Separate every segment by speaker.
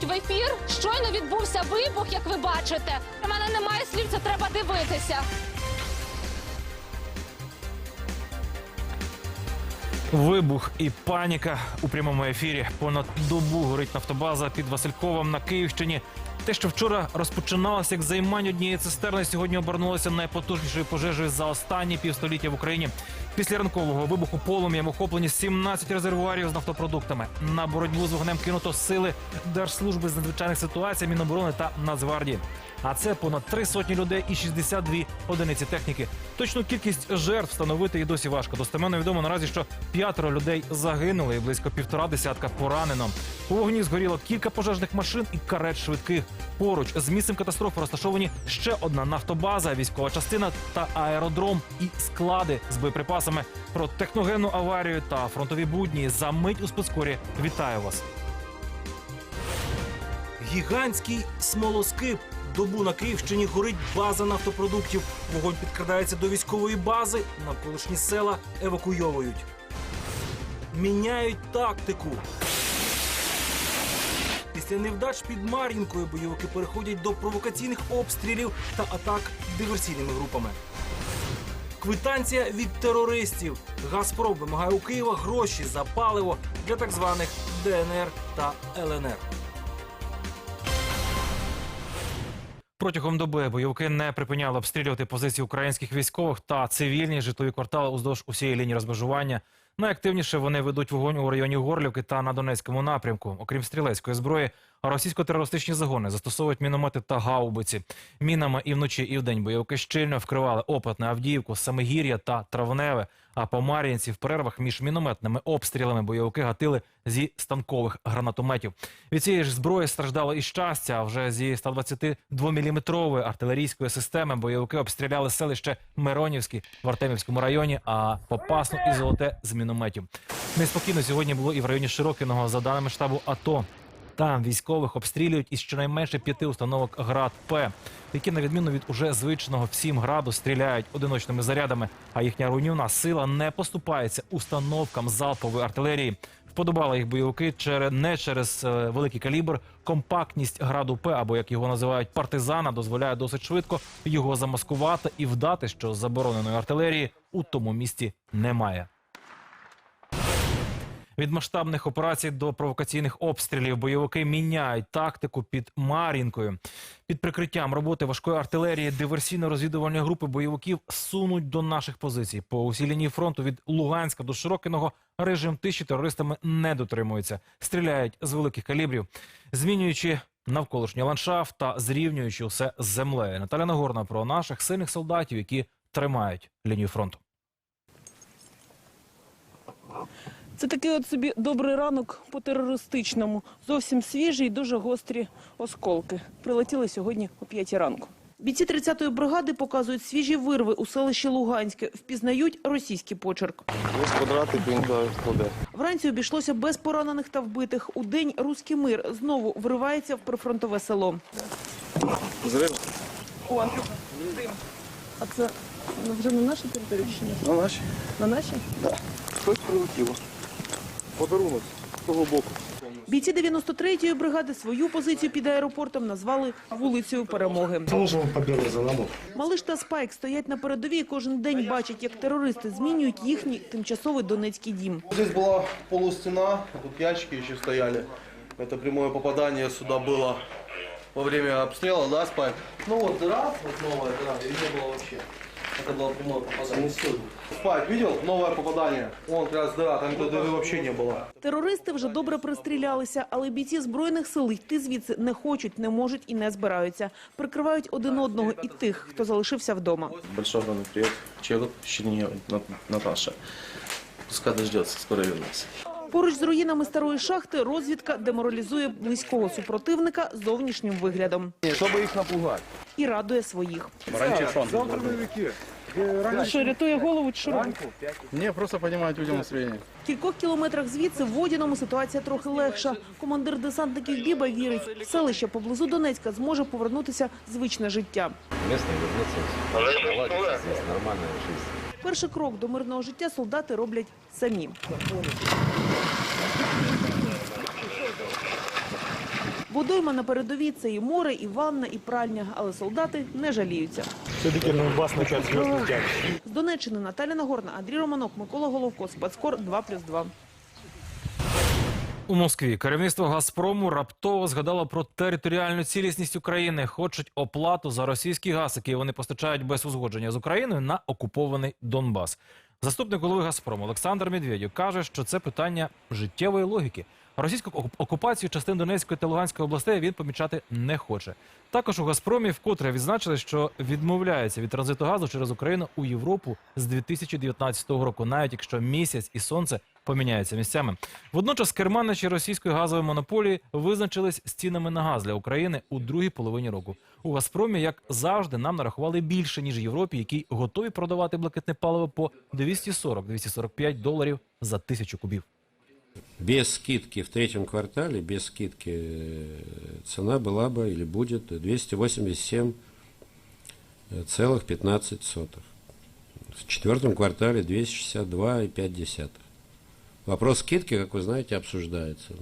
Speaker 1: будь в ефір. Щойно відбувся вибух, як ви бачите. У мене немає слів, це треба дивитися.
Speaker 2: Вибух і паніка у прямому ефірі. Понад добу горить нафтобаза під Васильковом на Київщині. Те, що вчора розпочиналося як займання однієї цистерни, сьогодні обернулося найпотужнішою пожежею за останні півстоліття в Україні. Після ранкового вибуху полум'ям охоплені 17 резервуарів з нафтопродуктами. На боротьбу з вогнем кинуто сили Держслужби з надзвичайних ситуацій, Міноборони та Нацгвардії. А це понад три сотні людей і 62 одиниці техніки. Точну кількість жертв встановити і досі важко. Достеменно відомо наразі, що п'ятеро людей загинули і близько півтора десятка поранено. У вогні згоріло кілька пожежних машин і карет швидких. Поруч з місцем катастрофи розташовані ще одна нафтобаза, військова частина та аеродром і склади з боєприпасами. Про техногенну аварію та фронтові будні за мить у спецкорі. Вітаю вас. Гігантський смолоскип. Добу на Київщині горить база нафтопродуктів. Вогонь підкрадається до військової бази. Навколишні села евакуйовують. Міняють тактику. Після невдач під Мар'їнкою бойовики переходять до провокаційних обстрілів та атак диверсійними групами. Квитанція від терористів. Газпром вимагає у Києва гроші за паливо для так званих ДНР та ЛНР. Протягом доби бойовики не припиняли обстрілювати позиції українських військових та цивільні житлові квартали уздовж усієї лінії розмежування. Найактивніше вони ведуть вогонь у районі Горлівки та на Донецькому напрямку. Окрім стрілецької зброї, російсько-терористичні загони застосовують міномети та гаубиці. Мінами і вночі, і вдень бойовики щільно вкривали опит на Авдіївку, Самигір'я та Травневе. А по Мар'їнці в перервах між мінометними обстрілами бойовики гатили зі станкових гранатометів. Від цієї ж зброї страждало і щастя. А вже зі 122-мм артилерійської системи бойовики обстріляли селище Миронівське в Артемівському районі, а Попасну і Золоте з мінометів. Неспокійно сьогодні було і в районі Широкиного. За даними штабу АТО, там військових обстрілюють із щонайменше п'яти установок град П, які на відміну від уже звичного всім граду стріляють одиночними зарядами. А їхня руйнівна сила не поступається установкам залпової артилерії. Вподобали їх бойовики через не через е, великий калібр. Компактність граду П, або як його називають партизана, дозволяє досить швидко його замаскувати і вдати, що забороненої артилерії у тому місті немає. Від масштабних операцій до провокаційних обстрілів бойовики міняють тактику під Мар'їнкою. Під прикриттям роботи важкої артилерії диверсійно-розвідувальні групи бойовиків сунуть до наших позицій. По усій лінії фронту від Луганська до Широкиного режим тиші терористами не дотримується. Стріляють з великих калібрів, змінюючи навколишній ландшафт та зрівнюючи усе з землею. Наталя Нагорна про наших сильних солдатів, які тримають лінію фронту.
Speaker 3: Це такий от собі добрий ранок по терористичному. Зовсім свіжі і дуже гострі осколки. Прилетіли сьогодні о 5 ранку. Бійці 30-ї бригади показують свіжі вирви у селищі Луганське, впізнають російський почерк.
Speaker 4: Ось квадратик він кладе.
Speaker 3: Вранці обійшлося без поранених та вбитих. У день руський мир знову вривається в прифронтове село.
Speaker 4: Зрив
Speaker 3: О, дим. А це ну, вже на нашій території
Speaker 4: на наші.
Speaker 3: На нашій?
Speaker 4: Щось прилетіло Подарунок з того боку.
Speaker 3: Бійці 93-ї бригади свою позицію під аеропортом назвали вулицею Перемоги.
Speaker 5: Должен победа за нами.
Speaker 3: Малиш та Спайк стоять на передовій і кожен день бачать, як терористи змінюють їхній тимчасовий донецький дім.
Speaker 4: Здесь была полустена, тут ящики еще стояли. Это прямое попадание сюда было во время обстрела, да, Спайк? Ну вот дыра, вот новая дыра, ее не было вообще. Это было прямое попадание. Спайк, видел? Новое попадание. Вон как раз дыра, там этой дыры вообще не было.
Speaker 3: Терористи вже добре пристрілялися, але бійці збройних сил йти звідси не хочуть, не можуть і не збираються. Прикривають один одного і тих, хто залишився вдома.
Speaker 6: Большой огромный привет Череп, Щенине, Наташа. Пускай дождется, скоро вернется.
Speaker 3: Поруч з руїнами старої шахти розвідка деморалізує близького супротивника зовнішнім виглядом
Speaker 4: Чтобы их напугать.
Speaker 3: і радує своїх.
Speaker 5: Э,
Speaker 3: Ну що, рятує голову чи що робить?
Speaker 6: Не, просто поднимать людям настроение.
Speaker 3: В кількох кілометрах звідси в Водяному ситуація трохи легша. Командир десантників Біба вірить, селище поблизу Донецька зможе повернутися звичне життя.
Speaker 7: Местные вернутся, наладится здесь нормальная жизнь.
Speaker 3: Перший крок до мирного життя солдати роблять самі. Водойма на передовій – це і море, і ванна, і пральня, але солдати не жаліються.
Speaker 5: Все-таки Донбасс начать зв'язку тяг.
Speaker 3: З Донеччини Наталя Нагорна, Андрій Романок, Микола Головко, Спецкор 2+,2.
Speaker 2: У Москві керівництво Газпрому раптово згадало про територіальну цілісність України. Хочуть оплату за російський газ, який вони постачають без узгодження з Україною на окупований Донбас. Заступник голови Газпрому Олександр Медведєв каже, що це питання життєвої логіки. Російську оку- окупацію частин Донецької та Луганської областей він помічати не хоче. Також у Газпромі вкотре відзначили, що відмовляється від транзиту газу через Україну у Європу з 2019 року, навіть якщо місяць і сонце поміняються місцями. Водночас керманичі російської газової монополії визначились з цінами на газ для України у другій половині року. У Газпромі, як завжди, нам нарахували більше ніж Європі, які готові продавати блакитне паливо по 240-245 доларів за тисячу кубів.
Speaker 8: Без скидки в третьем квартале, без скидки э, цена была бы или будет 287,15. В четвертом квартале 262,5. Вопрос скидки, как вы знаете, обсуждается.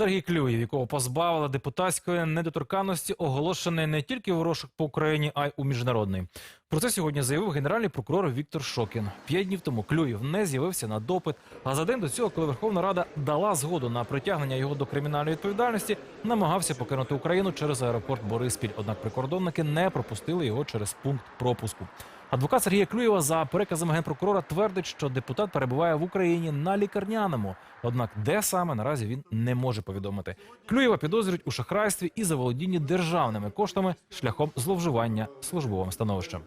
Speaker 2: Сергій Клюєв, якого позбавили депутатської недоторканності, оголошений не тільки в розшук по Україні, а й у міжнародний. Про це сьогодні заявив генеральний прокурор Віктор Шокін. П'ять днів тому Клюєв не з'явився на допит. А за день до цього, коли Верховна Рада дала згоду на притягнення його до кримінальної відповідальності, намагався покинути Україну через аеропорт Бориспіль. Однак прикордонники не пропустили його через пункт пропуску. Адвокат Сергія Клюєва за переказами генпрокурора твердить, що депутат перебуває в Україні на лікарняному. Однак, де саме наразі він не може повідомити. Клюєва підозрюють у шахрайстві і заволодінні державними коштами шляхом зловживання службовим становищем.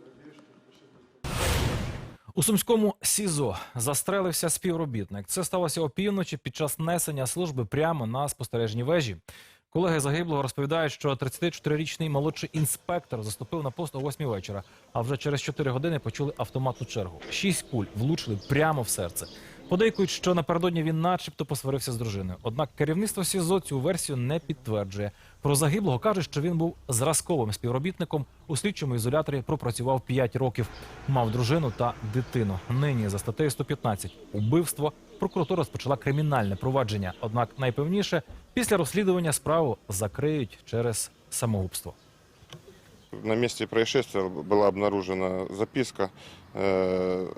Speaker 2: У сумському СІЗО застрелився співробітник. Це сталося опівночі під час несення служби прямо на спостережній вежі. Колеги загиблого розповідають, що 34-річний молодший інспектор заступив на пост о 8 вечора, а вже через 4 години почули автоматну чергу. Шість куль влучили прямо в серце. Подейкують, що напередодні він начебто посварився з дружиною. Однак керівництво СІЗО цю версію не підтверджує. Про загиблого каже, що він був зразковим співробітником у слідчому ізоляторі. Пропрацював 5 років, мав дружину та дитину. Нині за статтею 115 убивство прокуратура розпочала кримінальне провадження. Однак найпевніше після розслідування справу закриють через самогубство.
Speaker 9: На месте происшествия была обнаружена записка, э,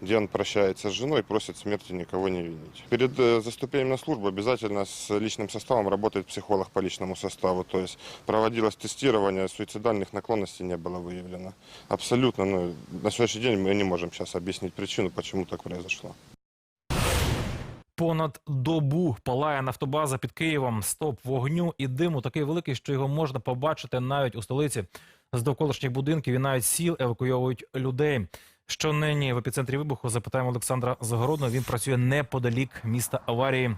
Speaker 9: где он прощается с женой и просит смерти никого не винить. Перед э, заступлением на службу обязательно с личным составом работает психолог по личному составу. То есть проводилось тестирование, суицидальных наклонностей не было выявлено. Абсолютно. Ну, на сегодняшний день мы не можем сейчас объяснить причину, почему так произошло.
Speaker 2: Понад добу палає нафтобаза під Києвом. Стоп вогню і диму такий великий, що його можна побачити навіть у столиці. З довколишніх будинків і навіть сіл евакуйовують людей. Що нині в епіцентрі вибуху запитаємо Олександра Загородного. Він працює неподалік міста аварії.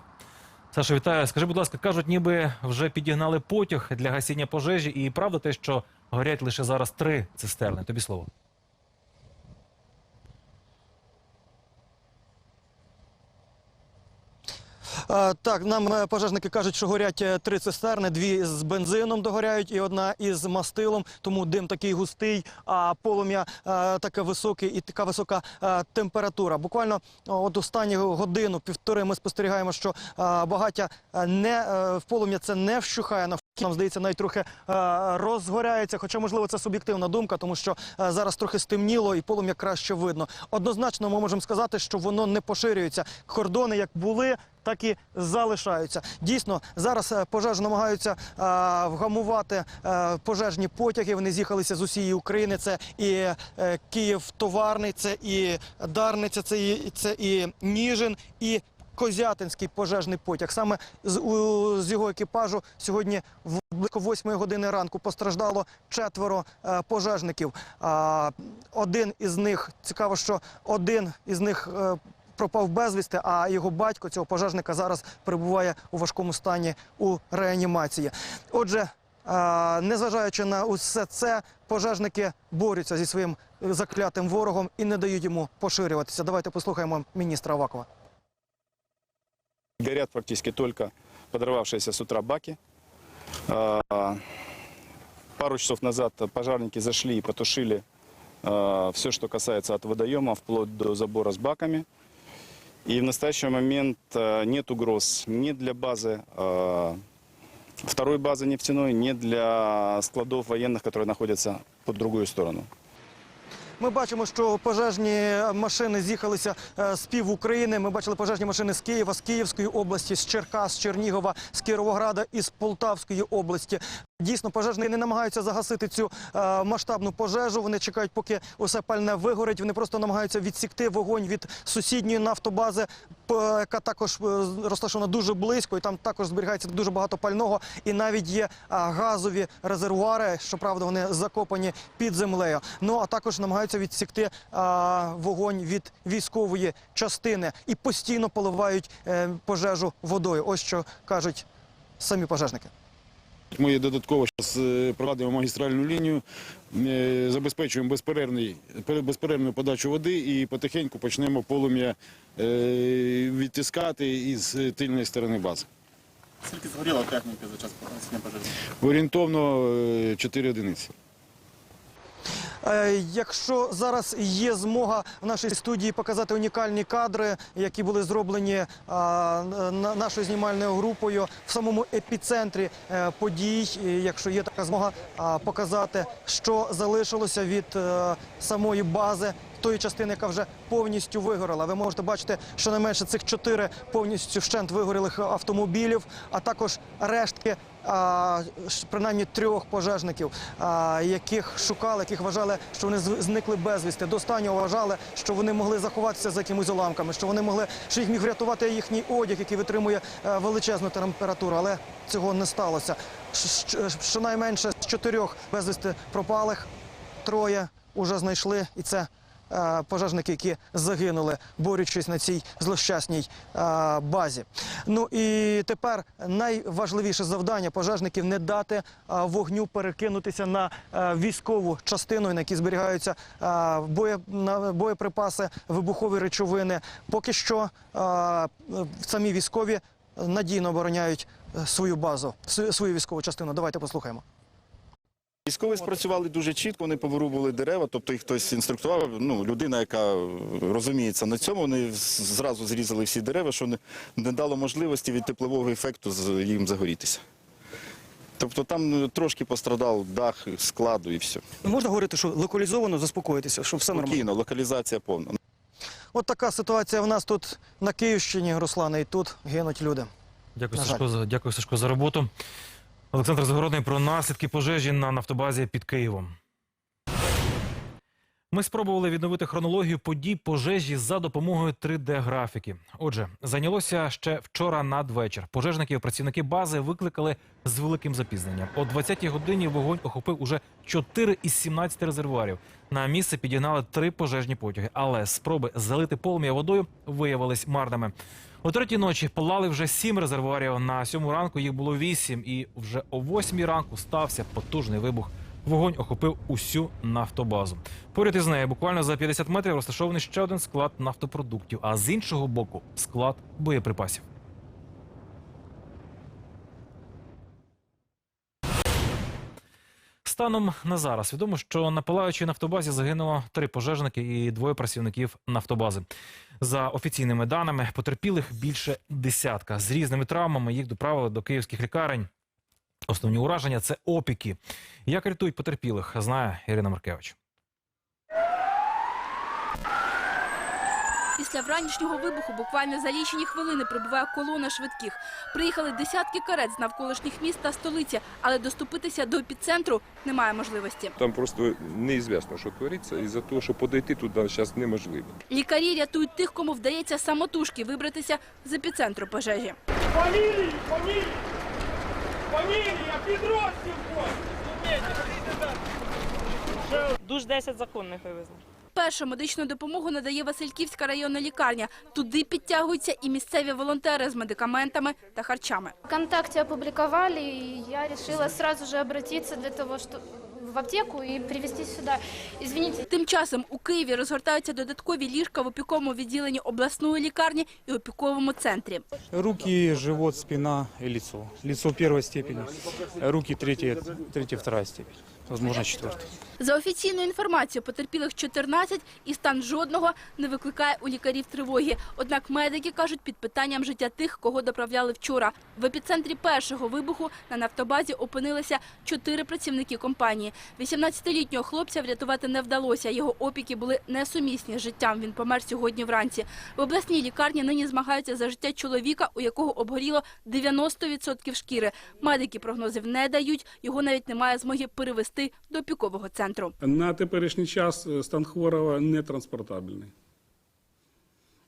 Speaker 2: Саша, вітаю. Скажи, будь ласка, кажуть, ніби вже підігнали потяг для гасіння пожежі, і правда те, що горять лише зараз три цистерни. Тобі слово.
Speaker 5: Так, нам е, пожежники кажуть, що горять е, три цистерни, дві з бензином догоряють і одна із мастилом. Тому дим такий густий, а полум'я е, таке високе і така висока температура. Буквально от останні годину, півтори ми спостерігаємо, що багаття не в полум'я це не вщухає. Нам здається, навіть трохи е, розгоряється. Хоча, можливо, це суб'єктивна думка, тому що е, зараз трохи стемніло і полум'я краще видно. Однозначно, ми можемо сказати, що воно не поширюється. Кордони як були, так і залишаються. Дійсно, зараз е, пожежі намагаються е, вгамувати е, пожежні потяги. Вони з'їхалися з усієї України. Це і Київ товарний, це і Дарниця, це і це і Ніжин, і Козятинський пожежний потяг. Саме з, у, з його екіпажу сьогодні в близько восьмої години ранку постраждало четверо е, пожежників. А, один із них цікаво, що один із них. Е, Пропав безвісти, а його батько цього пожежника зараз перебуває у важкому стані у реанімації. Отже, е, незважаючи на усе це, пожежники борються зі своїм заклятим ворогом і не дають йому поширюватися. Давайте послухаємо міністра Авакова.
Speaker 10: Горят практически только подорвавшиеся с утра баки. А, Пару часов назад пожарники зашли и потушили все, что касается от водоема, вплоть до забора с баками. И в настоящий момент э, нет угроз ни для базы второй базы нефтяной, ни для складов военных, которые находятся по другую сторону.
Speaker 5: Ми бачимо, що пожежні машини з'їхалися е, з пів України. Ми бачили пожежні машини з Києва, з Київської області, з Черкас, з Чернігова, з Кіровограда і з Полтавської області. Дійсно, пожежні не намагаються загасити цю е, масштабну пожежу. Вони чекають, поки усе пальне вигорить. Вони просто намагаються відсікти вогонь від сусідньої нафтобази, яка також е, розташована дуже близько, і там також зберігається дуже багато пального. І навіть є газові резервуари. Щоправда, вони закопані під землею. Ну а також намагаються відсікти вогонь від військової частини і постійно поливають е, пожежу водою. Ось що кажуть самі пожежники.
Speaker 11: Ми додатково зараз проводимо магістральну лінію, е, забезпечуємо безперервну подачу води і потихеньку почнемо полум'я е, відтискати із тильної сторони бази.
Speaker 10: Скільки згоріла техніка за час пожежи?
Speaker 11: Орієнтовно е, 4 одиниці.
Speaker 5: Е, Якщо зараз є змога в нашій студії показати унікальні кадри, які були зроблені нашою знімальною групою в самому епіцентрі е, подій, якщо є така змога показати, що залишилося від е, самої бази. Тої частини, яка вже повністю вигорала. Ви можете бачити, що не менше цих чотири повністю вщент вигорілих автомобілів, а також рештки принаймні трьох пожежників, яких шукали, яких вважали, що вони зникли безвісти. До останнього вважали, що вони могли заховатися за якимись уламками, що вони могли, що їх міг врятувати їхній одяг, який витримує е, величезну температуру, але цього не сталося. Щонайменше з чотирьох безвісти пропалих троє уже знайшли, і це пожежники, які загинули, борючись на цій злощасній е, базі. Ну і тепер найважливіше завдання пожежників не дати е, вогню перекинутися на е, військову частину, на якій зберігаються е, боєприпаси, вибухові речовини. Поки що е, е, самі військові надійно обороняють е, свою базу, свою військову частину. Давайте послухаємо.
Speaker 10: Військові спрацювали дуже чітко, вони повирубували дерева, тобто їх хтось інструктував. Ну, людина, яка розуміється на цьому, вони зразу зрізали всі дерева, що не, не дало можливості від теплового ефекту їм загорітися. Тобто там ну, трошки пострадав дах складу і все.
Speaker 5: Можна говорити, що локалізовано заспокоїтися, що все нормально.
Speaker 10: Спокійно, локалізація повна.
Speaker 5: От така ситуація в нас тут на Київщині, Руслане, і тут гинуть люди.
Speaker 2: Дякую, Сашко, за, дякую, Сашко, за роботу. Олександр Загородний про наслідки пожежі на нафтобазі під Києвом. Ми спробували відновити хронологію подій пожежі за допомогою 3D-графіки. Отже, зайнялося ще вчора надвечір. Пожежники і працівники бази викликали з великим запізненням. О 20-й годині вогонь охопив уже 4 із 17 резервуарів. На місце підігнали три пожежні потяги, але спроби залити полум'я водою виявились марними. О третій ночі палали вже сім резервуарів. На сьому ранку їх було вісім, і вже о восьмій ранку стався потужний вибух. Вогонь охопив усю нафтобазу. Поряд із нею, буквально за 50 метрів, розташований ще один склад нафтопродуктів, а з іншого боку склад боєприпасів. Станом на зараз відомо, що на палаючій нафтобазі загинуло три пожежники і двоє працівників нафтобази. За офіційними даними, потерпілих більше десятка. З різними травмами їх доправили до київських лікарень. Основні ураження це опіки. Як рятують потерпілих, знає Ірина Маркевич.
Speaker 12: Після вранішнього вибуху буквально за лічені хвилини прибуває колона швидких. Приїхали десятки карет з навколишніх міст та столиці, але доступитися до епіцентру немає можливості.
Speaker 13: Там просто неізвісно, що твориться, і за того, що подойти туди зараз неможливо.
Speaker 12: Лікарі рятують тих, кому вдається самотужки вибратися з епіцентру пожежі.
Speaker 3: Фамілії, фамілії! Фамілія, підрозділ!
Speaker 14: Душ 10 законних вивезли.
Speaker 12: Першу медичну допомогу надає Васильківська районна лікарня. Туди підтягуються і місцеві волонтери з медикаментами та харчами.
Speaker 15: ВКонтакте опубликовали, и я решила сразу же обратиться для того, что в аптеку и привезти сюда. Извините,
Speaker 12: Тим часом у Києві розгортаються додаткові ліжка в опіковому відділенні обласної лікарні і опіковому центрі.
Speaker 16: Руки, живот, спина и лицо. Лицо первой степени, руки третья, третья вторая степень.
Speaker 6: Возможно, четвертый.
Speaker 12: За офіційною інформацією, потерпілих 14 і стан жодного не викликає у лікарів тривоги. Однак медики кажуть під питанням життя тих, кого доправляли вчора. В епіцентрі першого вибуху на нафтобазі опинилися чотири працівники компанії. 18-літнього хлопця врятувати не вдалося. Його опіки були несумісні з життям. Він помер сьогодні вранці. В обласній лікарні нині змагаються за життя чоловіка, у якого обгоріло 90% шкіри. Медики прогнозів не дають. Його навіть немає змоги перевести до пікового центру.
Speaker 16: На теперішній час е, стан хворого не транспортабельний.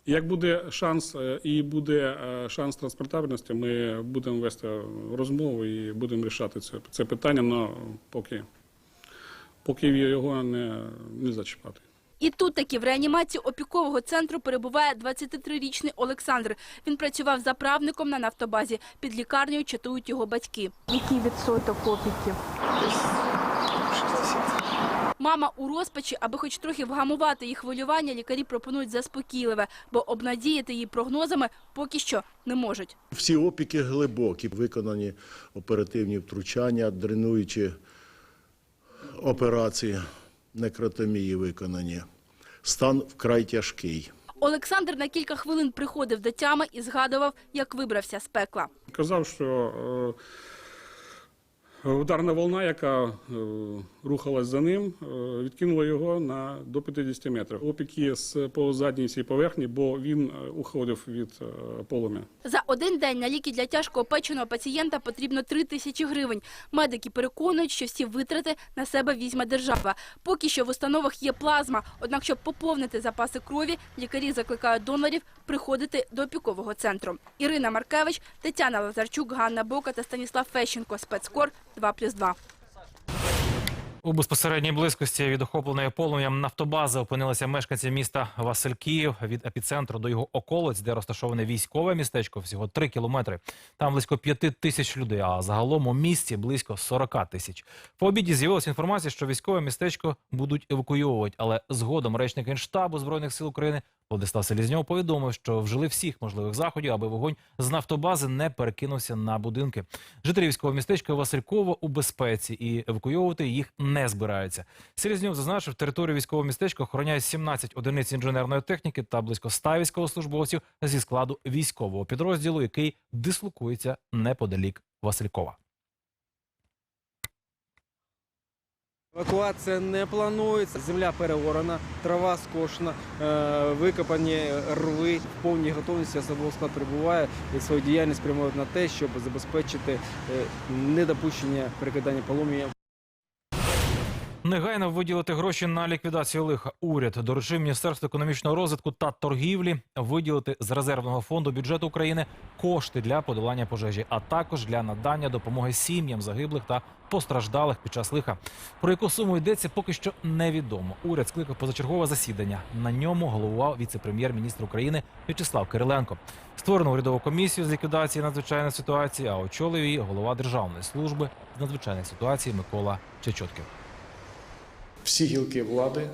Speaker 16: Як буде шанс е, і буде е, шанс транспортабельності, ми будемо вести розмову і будемо рішати це, це питання, але поки, поки його не, не зачіпати.
Speaker 12: І тут таки в реанімації опікового центру перебуває 23-річний Олександр. Він працював заправником на нафтобазі. Під лікарнею чатують його батьки.
Speaker 15: Який відсоток опіків?
Speaker 12: Мама у розпачі, аби хоч трохи вгамувати її хвилювання, лікарі пропонують заспокійливе, бо обнадіяти її прогнозами поки що не можуть.
Speaker 17: Всі опіки глибокі, виконані оперативні втручання, дренуючі операції, некротомії виконані. Стан вкрай тяжкий.
Speaker 12: Олександр на кілька хвилин приходив до тями і згадував, як вибрався з пекла.
Speaker 16: Казав, що е, ударна волна, яка е, рухалась за ним, е, відкинула його на до 50 метрів. Опіки з по задній цій поверхні, бо він е, уходив від полум'я.
Speaker 12: За один день на ліки для тяжко опеченого пацієнта потрібно 3 тисячі гривень. Медики переконують, що всі витрати на себе візьме держава. Поки що в установах є плазма. Однак, щоб поповнити запаси крові, лікарі закликають донорів приходити до опікового центру. Ірина Маркевич, Тетяна Лазарчук, Ганна Бока та Станіслав Фещенко. Спецкор 2+,2.
Speaker 2: У безпосередній близькості від охопленої полум'ям нафтобази опинилися мешканці міста Васильків від епіцентру до його околиць, де розташоване військове містечко, всього 3 кілометри. Там близько 5 тисяч людей, а загалом у місті близько 40 тисяч. По обіді з'явилася інформація, що військове містечко будуть евакуйовувати, але згодом речник Генштабу Збройних сил України Владислав Селізньов повідомив, що вжили всіх можливих заходів, аби вогонь з нафтобази не перекинувся на будинки. Жителі військового містечка Васильково у безпеці і евакуйовувати їх не збираються. Селізньов зазначив, територію військового містечка охороняє 17 одиниць інженерної техніки та близько 100 військовослужбовців зі складу військового підрозділу, який дислокується неподалік Василькова.
Speaker 18: Евакуація не планується, земля переорана, трава скошена, е, викопані рви в повній готовності особовий склад прибуває і свою діяльність прямують на те, щоб забезпечити е, недопущення перекидання полум'я.
Speaker 2: Негайно виділити гроші на ліквідацію лиха. Уряд доручив Міністерству економічного розвитку та торгівлі виділити з резервного фонду бюджету України кошти для подолання пожежі, а також для надання допомоги сім'ям загиблих та постраждалих під час лиха. Про яку суму йдеться, поки що невідомо. Уряд скликав позачергове засідання. На ньому головував віце-прем'єр-міністр України В'ячеслав Кириленко. Створено урядову комісію з ліквідації надзвичайної ситуації, а очолив її голова Державної служби з надзвичайних ситуацій Микола Чечотків.
Speaker 19: Всі гілки влади е,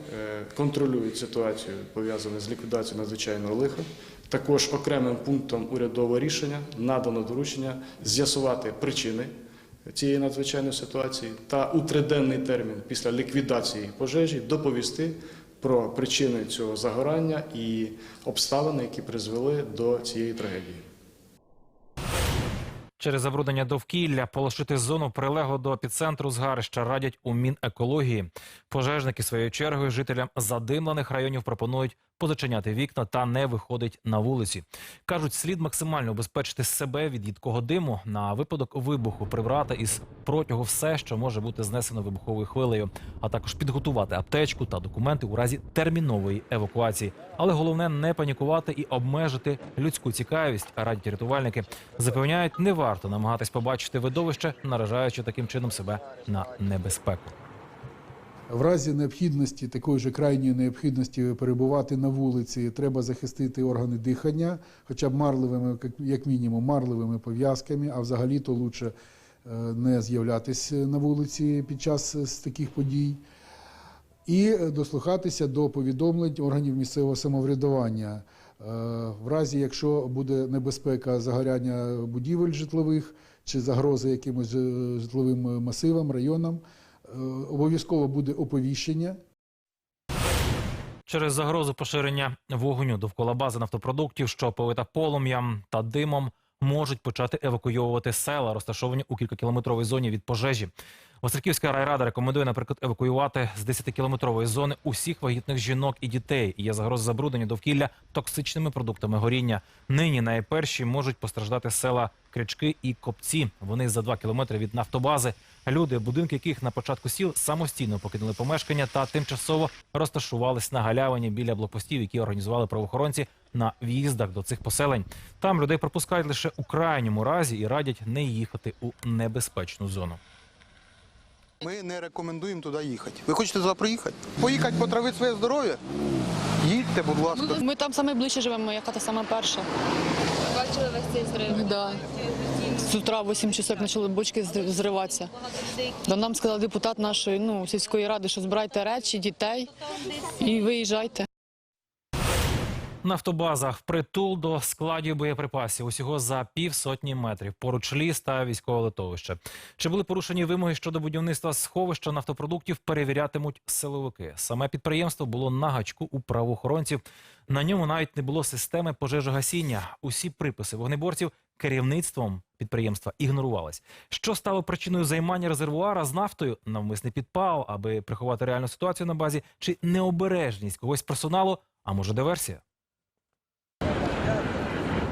Speaker 19: контролюють ситуацію, пов'язану з ліквідацією надзвичайного лиха. Також окремим пунктом урядового рішення надано доручення з'ясувати причини цієї надзвичайної ситуації та у триденний термін після ліквідації пожежі доповісти про причини цього загорання і обставини, які призвели до цієї трагедії.
Speaker 2: Через забруднення довкілля полишити зону прилегло до епіцентру згарища радять у Мінекології. Пожежники своєю чергою жителям задимлених районів пропонують позачиняти вікна та не виходить на вулиці. Кажуть, слід максимально убезпечити себе від їдкого диму на випадок вибуху, прибрати із протягу все, що може бути знесено вибуховою хвилею, а також підготувати аптечку та документи у разі термінової евакуації. Але головне не панікувати і обмежити людську цікавість. Радять рятувальники запевняють, не варто намагатись побачити видовище, наражаючи таким чином себе на небезпеку.
Speaker 20: В разі необхідності, такої ж крайньої необхідності перебувати на вулиці, треба захистити органи дихання, хоча б марливими, як- мінімум, марливими пов'язками, а взагалі-то лучше е, не з'являтися на вулиці під час таких подій. І дослухатися до повідомлень органів місцевого самоврядування. Е, В разі, якщо буде небезпека загоряння будівель житлових чи загрози якимось е, житловим масивам, районам, Обов'язково буде оповіщення.
Speaker 2: Через загрозу поширення вогню довкола бази нафтопродуктів, що повита полум'ям та димом, можуть почати евакуйовувати села, розташовані у кількакілометровій зоні від пожежі. Васильківська райрада рекомендує, наприклад, евакуювати з 10-кілометрової зони усіх вагітних жінок і дітей. Є загроза забруднення довкілля токсичними продуктами горіння. Нині найперші можуть постраждати села Крячки і Копці. Вони за 2 кілометри від нафтобази. Люди, будинки яких на початку сіл самостійно покинули помешкання та тимчасово розташувались на галявині біля блокпостів, які організували правоохоронці на в'їздах до цих поселень. Там людей пропускають лише у крайньому разі і радять не їхати у небезпечну зону.
Speaker 21: Ми не рекомендуємо туди їхати. Ви хочете туди приїхати? Поїхати потравити своє здоров'я? Їдьте, будь ласка.
Speaker 22: Ми там саме ближче живемо, моя хата саме перша.
Speaker 15: Бачили весь цей зрив?
Speaker 22: Да. З утра в 8 часов почали бочки зри- зриватися. Да нам сказав депутат нашої ну, сільської ради, що збирайте речі, дітей і виїжджайте.
Speaker 2: Нафтобаза впритул до складів боєприпасів усього за півсотні метрів. Поруч ліс та військове литовище. Чи були порушені вимоги щодо будівництва сховища нафтопродуктів? Перевірятимуть силовики. Саме підприємство було на гачку у правоохоронців. На ньому навіть не було системи пожежогасіння. Усі приписи вогнеборців керівництвом підприємства ігнорувалась. Що стало причиною займання резервуара з нафтою? Навмисний підпал, аби приховати реальну ситуацію на базі, чи необережність когось персоналу? А може диверсія?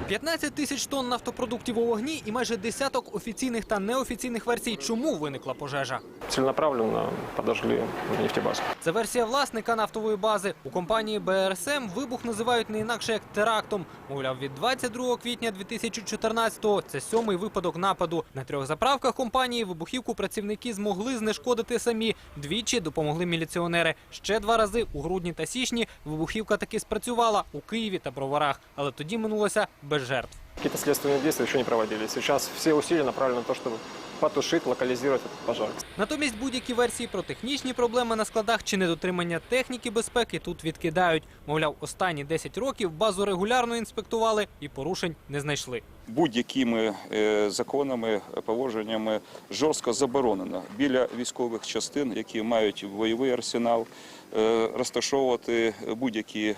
Speaker 23: 15 тисяч тонн нафтопродуктів у вогні і майже десяток офіційних та неофіційних версій, чому виникла пожежа.
Speaker 24: Целенаправленно подожгли нефтебазу.
Speaker 23: Це версія власника нафтової бази. У компанії БРСМ вибух називають не інакше як терактом. Мовляв, від 22 квітня 2014-го це сьомий випадок нападу. На трьох заправках компанії вибухівку працівники змогли знешкодити самі. Двічі допомогли міліціонери. Ще два рази у грудні та січні вибухівка таки спрацювала у Києві та Броварах. Але тоді минулося без жертв.
Speaker 24: Какие-то следственные действия еще не проводились. Сейчас все усилия направлены на то, чтобы потушить, локализировать этот пожар.
Speaker 23: Натомість будь-які версії про технічні проблеми на складах чи недотримання техніки безпеки тут відкидають. Мовляв, останні 10 років базу регулярно інспектували і порушень не знайшли.
Speaker 25: будь-якими е, законами, положеннями жорстко заборонено біля військових частин, які мають бойовий арсенал, е, розташовувати будь-які е,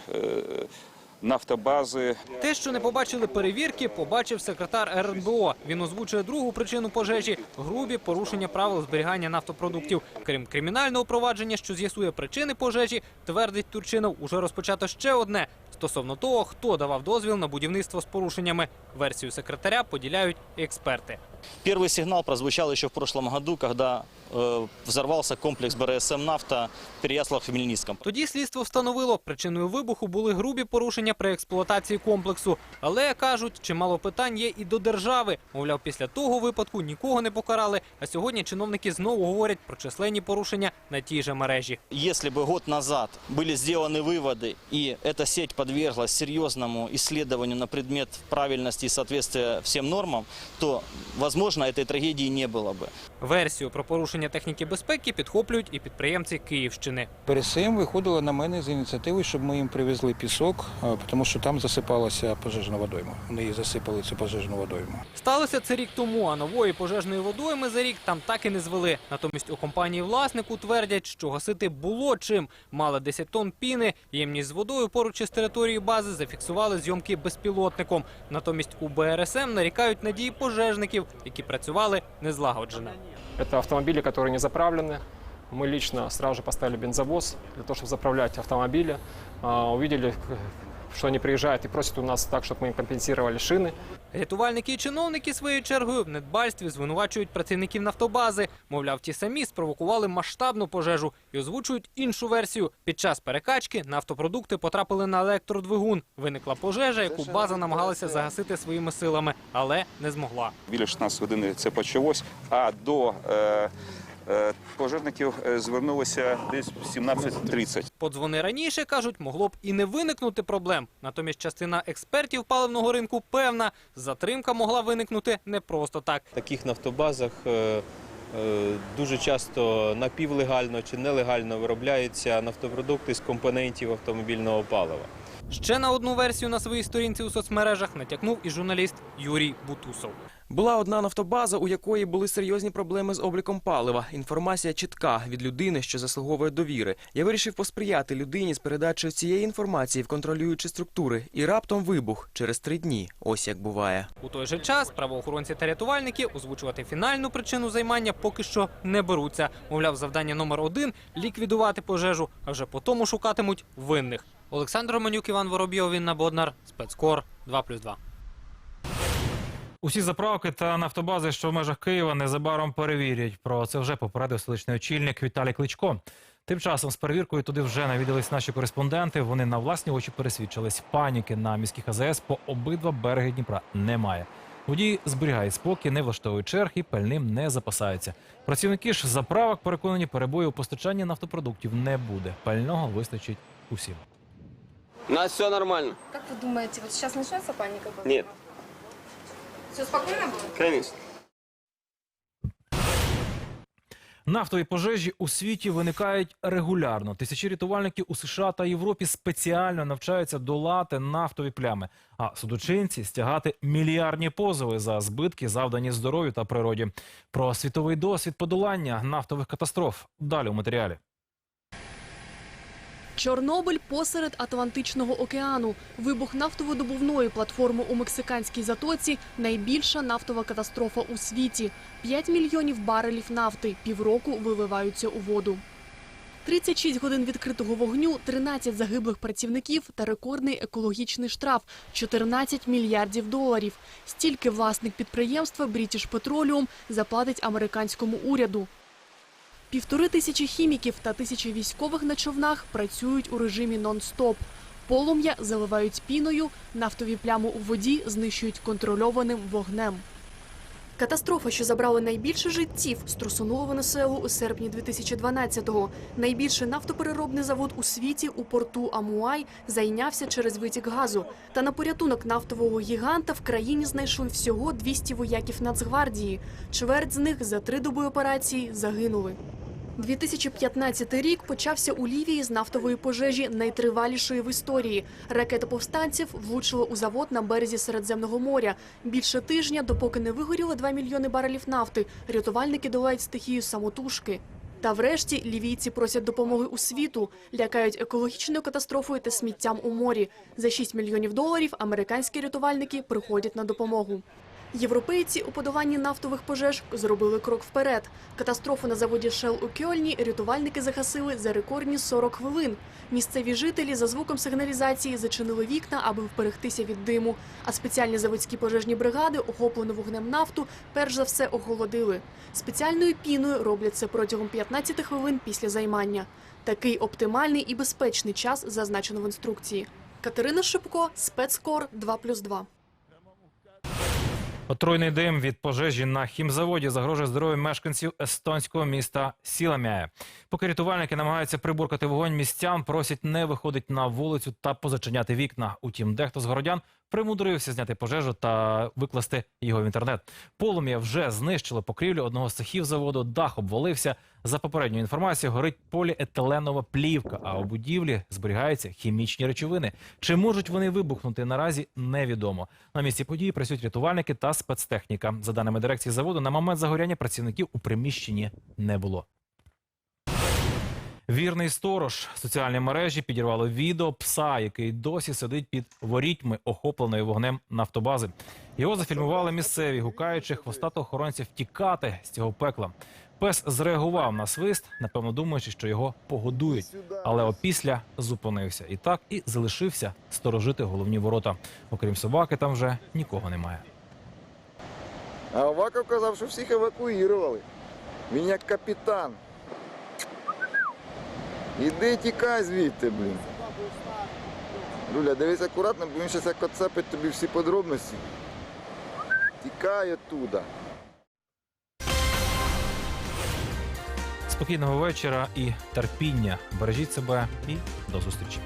Speaker 25: нафтобази.
Speaker 23: Те, що не побачили перевірки, побачив секретар РНБО. Він озвучує другу причину пожежі грубі порушення правил зберігання нафтопродуктів. Крім кримінального провадження, що з'ясує причини пожежі, твердить Турчинов, уже розпочато ще одне стосовно того, хто давав дозвіл на будівництво з порушеннями. Версію секретаря поділяють експерти.
Speaker 26: Первый сигнал прозвучал еще в прошлом году, когда э, взорвался комплекс БРСМ «Нафта» в Переяслав-Хмельницком.
Speaker 23: Тоді слідство встановило, причиною вибуху були грубі порушення при експлуатації комплексу. Але кажуть, чимало питань є і до держави. Мовляв, після того випадку нікого не покарали. А сьогодні чиновники знову говорять про численні порушення на тій же мережі.
Speaker 26: Если бы год назад были сделаны выводы, и эта сеть подверглась серьезному исследованию на предмет правильности и соответствия всем нормам, то, возможно, этой трагедии не было бы.
Speaker 23: Версію про порушення техніки безпеки підхоплюють і підприємці Київщини.
Speaker 27: ПРСМ виходила на мене з ініціативою, щоб ми їм привезли пісок, тому що там засипалася пожежна водойма. Вони її засипали цю пожежну водойму.
Speaker 23: Сталося це рік тому, а нової пожежної водойми за рік там так і не звели. Натомість у компанії власнику твердять, що гасити було чим. Мали 10 тонн піни, ємність з водою поруч із територією бази зафіксували зйомки безпілотником. Натомість у БРСМ нарікають на дії пожежників, які працювали незлагоджено.
Speaker 24: Это автомобили, которые не заправлены. Мы лично сразу же поставили бензовоз для того, чтобы заправлять автомобили. А, Увидели, к- что они приезжают и просят у нас так, чтобы мы им компенсировали шины.
Speaker 23: Рятувальники і чиновники своєю чергою в недбальстві звинувачують працівників нафтобази. Мовляв, ті самі спровокували масштабну пожежу і озвучують іншу версію. Під час перекачки нафтопродукти потрапили на електродвигун. Виникла пожежа, яку база намагалася загасити своїми силами, але не змогла.
Speaker 25: Біля 16 години це почалось, а до е, е, пожежників е, звернулося десь в 17.30.
Speaker 23: Подзвони раніше, кажуть, могло б і не виникнути проблем. Натомість частина експертів паливного ринку певна, затримка могла виникнути не просто так.
Speaker 28: В таких нафтобазах е, е, дуже часто напівлегально чи нелегально виробляються нафтопродукти з компонентів автомобільного палива.
Speaker 23: Ще на одну версію на своїй сторінці у соцмережах натякнув і журналіст Юрій Бутусов.
Speaker 29: Була одна нафтобаза, у якої були серйозні проблеми з обліком палива. Інформація чітка від людини, що заслуговує довіри. Я вирішив посприяти людині з передачею цієї інформації в контролюючі структури. І раптом вибух через три дні. Ось як буває.
Speaker 23: У той же час правоохоронці та рятувальники озвучувати фінальну причину займання поки що не беруться. Мовляв, завдання номер один ліквідувати пожежу, а вже по тому шукатимуть винних. Олександр Романюк, Іван Воробйов, Інна Боднар, спецкор 2+,2.
Speaker 2: Усі заправки та нафтобази, що в межах Києва, незабаром перевірять. Про це вже попередив столичний очільник Віталій Кличко. Тим часом з перевіркою туди вже навідались наші кореспонденти. Вони на власні очі пересвідчились. Паніки на міських АЗС по обидва береги Дніпра немає. Водії зберігають спокій, не влаштовують черг і пальним не запасаються. Працівники ж заправок переконані, перебою у постачанні нафтопродуктів не буде. Пального вистачить усім.
Speaker 30: У нас все нормально.
Speaker 15: Как вы думаете, вот сейчас начнется паника?
Speaker 30: Нет,
Speaker 15: Все спокойно будет?
Speaker 30: конечно.
Speaker 2: Нафтові пожежі у світі виникають регулярно. Тисячі рятувальників у США та Європі спеціально навчаються долати нафтові плями, а судочинці стягати мільярдні позови за збитки, завдані здоров'ю та природі. Про світовий досвід подолання нафтових катастроф далі у матеріалі.
Speaker 31: Чорнобиль посеред Атлантичного океану. Вибух нафтовидобувної платформи у мексиканській затоці найбільша нафтова катастрофа у світі. 5 мільйонів барелів нафти півроку виливаються у воду. 36 годин відкритого вогню, 13 загиблих працівників та рекордний екологічний штраф – 14 мільярдів доларів. Стільки власник підприємства British Petroleum заплатить американському уряду. Півтори тисячі хіміків та тисячі військових на човнах працюють у режимі нон-стоп. Полум'я заливають піною, нафтові плями у воді знищують контрольованим вогнем. Катастрофа, що забрала найбільше життів, струсунула Венесуелу у серпні 2012-го. Найбільший нафтопереробний завод у світі у порту Амуай зайнявся через витік газу. Та на порятунок нафтового гіганта в країні знайшли всього 200 вояків Нацгвардії. Чверть з них за три доби операції загинули. 2015 рік почався у Лівії з нафтової пожежі найтривалішої в історії. Ракета повстанців влучила у завод на березі Середземного моря. Більше тижня, допоки не вигоріло 2 мільйони барелів нафти, рятувальники долають стихію самотужки. Та врешті лівійці просять допомоги у світу, лякають екологічною катастрофою та сміттям у морі. За 6 мільйонів доларів американські рятувальники приходять на допомогу. Європейці у подоланні нафтових пожеж зробили крок вперед. Катастрофу на заводі Shell у Кьольні рятувальники загасили за рекордні 40 хвилин. Місцеві жителі за звуком сигналізації зачинили вікна, аби вберегтися від диму. А спеціальні заводські пожежні бригади, охоплену вогнем нафту, перш за все охолодили. Спеціальною піною роблять це протягом 15 хвилин після займання. Такий оптимальний і безпечний час зазначено в інструкції. Катерина Шипко, спецкор 2+,2.
Speaker 2: Отруйний дим від пожежі на хімзаводі загрожує здоров'ю мешканців естонського міста Сіламяє. Поки рятувальники намагаються прибуркати вогонь, містян просять не виходити на вулицю та позачиняти вікна. Утім, дехто з городян примудрився зняти пожежу та викласти його в інтернет. Полум'я вже знищило покрівлю одного з цехів заводу. Дах обвалився. За попередньою інформацією, горить поліетиленова плівка, а у будівлі зберігаються хімічні речовини. Чи можуть вони вибухнути наразі невідомо. На місці події працюють рятувальники та спецтехніка. За даними дирекції заводу, на момент загоряння працівників у приміщенні не було. Вірний сторож соціальні мережі підірвало відео пса, який досі сидить під ворітьми охопленої вогнем нафтобази. Його зафільмували місцеві, гукаючи хвостатого охоронця втікати з цього пекла. Пес зреагував на свист, напевно думаючи, що його погодують. Але опісля зупинився і так і залишився сторожити головні ворота. Окрім собаки, там вже нікого немає.
Speaker 32: А Аваков казав, що всіх евакуювали. Він як капітан. Іди тікай звідти, блін. Руля, дивись акуратно, бо він зараз як оцепить тобі всі подробності. Тікай оттуда.
Speaker 2: Спокійного вечора і терпіння. Бережіть себе і до зустрічі.